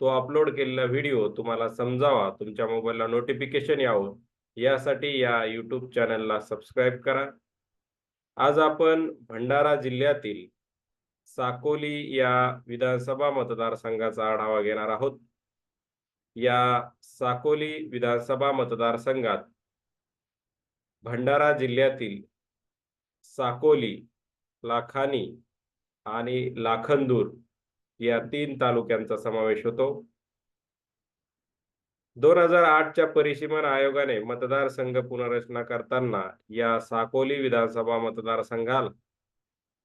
तो अपलोड केलेला व्हिडिओ तुम्हाला समजावा. तुमच्या मोबाईलला नोटिफिकेशन यावं. यासाठी या यूट्यूब चॅनलला सबस्क्राईब करा. आज आपण भंडारा जिल्ह्यातील साकोली या विधानसभा मतदारसंघाचा आढावा घेणार आहोत. या साकोली विधानसभा मतदारसंघात भंडारा जिल्ह्यातील साकोली लाखानी आणि लाखंदूर या तीन तालुक्यांचा समावेश होतो. दोन हजार आठच्या परिसीमन आयोगाने मतदारसंघ पुनर्रचना करताना या साकोली विधानसभा मतदारसंघाला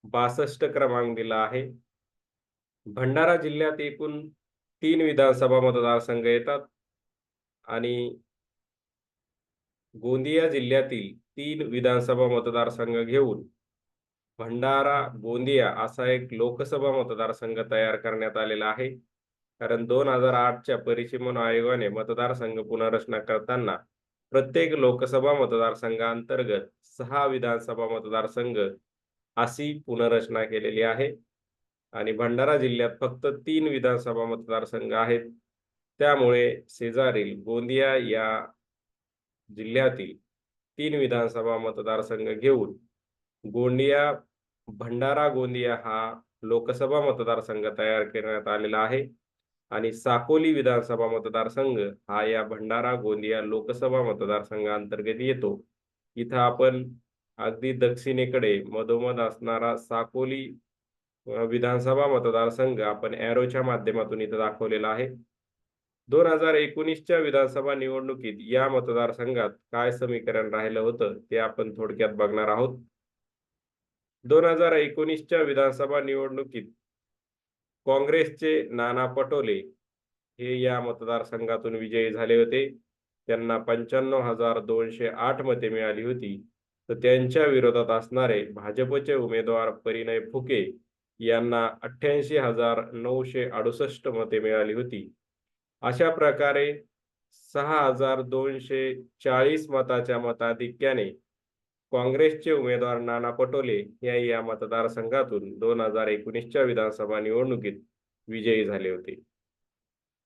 बासष्ट क्रमांक दिला आहे. भंडारा जिल्ह्यात एकूण तीन विधानसभा मतदारसंघ येतात आणि गोंदिया जिल्ह्यातील तीन विधानसभा मतदारसंघ घेऊन भंडारा गोंदिया असा एक लोकसभा मतदारसंघ तयार करण्यात आलेला आहे. कारण दोन हजार आठच्या परिसीमन आयोगाने मतदारसंघ पुनर्रचना करताना प्रत्येक लोकसभा मतदारसंघांतर्गत सहा विधानसभा मतदारसंघ अशी पुनर्रचना केलेली आहे. आणि भंडारा जिल्ह्यात फक्त तीन विधानसभा मतदारसंघ आहेत. त्यामुळे शेजारील गोंदिया या जिल्ह्यातील तीन विधानसभा मतदारसंघ घेऊन गोंदिया भंडारा गोंदिया हा लोकसभा मतदारसंघ तयार करण्यात आलेला आहे. आणि साकोली विधानसभा मतदारसंघ हा या भंडारा गोंदिया लोकसभा मतदारसंघांतर्गत येतो. इथं आपण अगदी दक्षिणेकडे मधोमध असणारा साकोली विधानसभा मतदारसंघ आपण एरोच्या माध्यमातून इथं दाखवलेला आहे. दोन हजार एकोणीसच्या विधानसभा निवडणुकीत या मतदारसंघात काय समीकरण राहिलं होतं ते आपण थोडक्यात बघणार आहोत. दोन हजार एकोणीसच्या विधानसभा निवडणुकीत काँग्रेसचे नाना पटोले हे या मतदारसंघातून विजयी झाले होते. त्यांना पंच्याण्णव हजार दोनशे आठ मते मिळाली होती. तर त्यांच्या विरोधात असणारे भाजपचे उमेदवार परिणय फुके यांना अठ्ठ्याऐंशी हजार नऊशे अडुसष्ट मते मिळाली होती. अशा प्रकारे सहा हजार दोनशे चाळीस मताच्या मताधिक्याने काँग्रेसचे उमेदवार नाना पटोले या या मतदारसंघातून दोन हजार एकोणीसच्या विधानसभा निवडणुकीत विजयी झाले होते.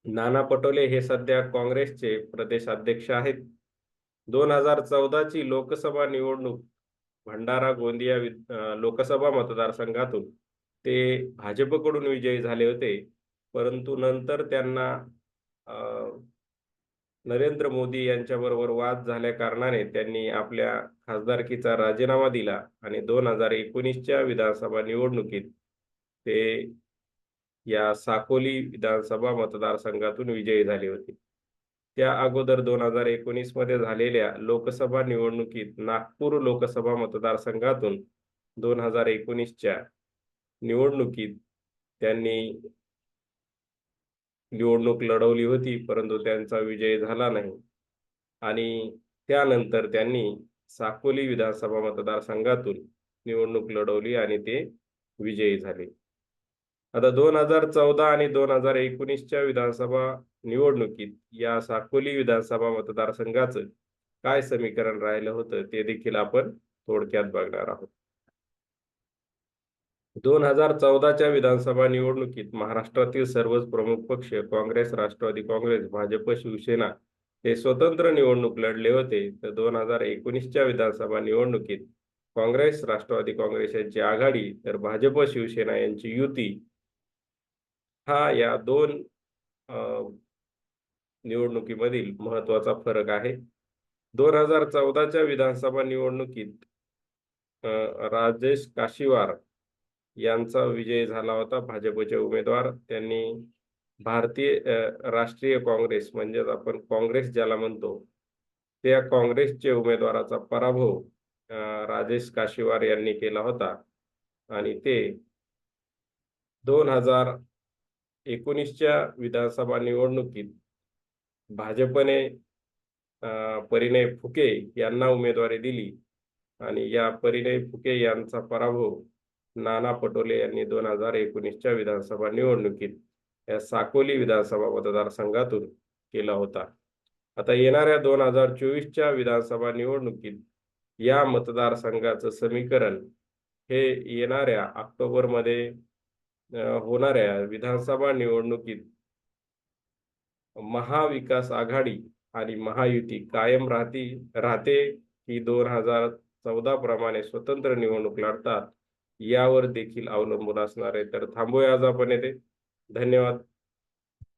नाना पटोले हे सध्या काँग्रेसचे प्रदेशाध्यक्ष आहेत. दोन हजार चौदाची लोकसभा निवडणूक भंडारा गोंदिया लोकसभा मतदारसंघातून ते भाजपकडून विजयी झाले होते. परंतु नंतर त्यांना नरेंद्र मोदी यांच्याबरोबर वाद झाल्या कारणाने त्यांनी आपल्या खासदारकीचा राजीनामा दिला आणि दोन हजार एकोणीसच्या विधानसभा निवडणुकीत ते या साकोली विधानसभा मतदारसंघातून विजयी झाले होते. त्या अगोदर दोन हजार एकोणीसमध्ये झालेल्या लोकसभा निवडणुकीत नागपूर लोकसभा मतदारसंघातून दोन हजार एकोणीसच्या निवडणुकीत त्यांनी निवडणूक लढवली होती परंतु त्यांचा विजय झाला नाही. आणि त्यानंतर त्यांनी साकोली विधानसभा मतदारसंघातून निवडणूक लढवली आणि ते विजयी झाले. आता दोन हजार चौदा आणि दोन हजार एकोणीसच्या विधानसभा निवडणुकीत या साकोली विधानसभा मतदारसंघाचं काय समीकरण राहिलं होतं ते देखील आपण थोडक्यात बघणार आहोत. दोन हजार चौदाच्या विधानसभा निवडणुकीत महाराष्ट्रातील सर्वच प्रमुख पक्ष काँग्रेस राष्ट्रवादी काँग्रेस भाजप शिवसेना हे स्वतंत्र निवडणूक लढले होते. तर दोन हजार एकोणीसच्या विधानसभा निवडणुकीत काँग्रेस राष्ट्रवादी काँग्रेस यांची आघाडी तर भाजप शिवसेना यांची युती हा या दोन निवडणुकीमधील महत्त्वाचा फरक आहे. दोन हजार चौदाच्या विधानसभा निवडणुकीत राजेश काशीवार यांचा विजय झाला होता. भाजपचे उमेदवार त्यांनी भारतीय राष्ट्रीय काँग्रेस म्हणजेच आपण काँग्रेस ज्याला म्हणतो त्या काँग्रेसचे उमेदवाराचा पराभव राजेश काशीवार यांनी केला होता. आणि ते दोन हजार एकोणीसच्या विधानसभा निवडणुकीत भाजपने परिणय फुके यांना उमेदवारी दिली. आणि या परिणय फुके यांचा पराभव नाना पटोले यांनी दोन हजार एकोणीसच्या विधानसभा निवडणुकीत या साकोली विधानसभा मतदारसंघातून केला होता. आता येणाऱ्या दोन हजार चोवीसच्या विधानसभा निवडणुकीत या मतदारसंघाचं समीकरण हे येणाऱ्या ऑक्टोबरमध्ये होणाऱ्या विधानसभा निवडणुकीत महाविकास आघाडी आणि महायुती कायम राहती राहते की दोन हजार चौदा प्रमाणे स्वतंत्र निवडणूक लढतात. यावर देखील अवलंबून असणार आहे. तर थांबूया आज आपण येथे धन्यवाद.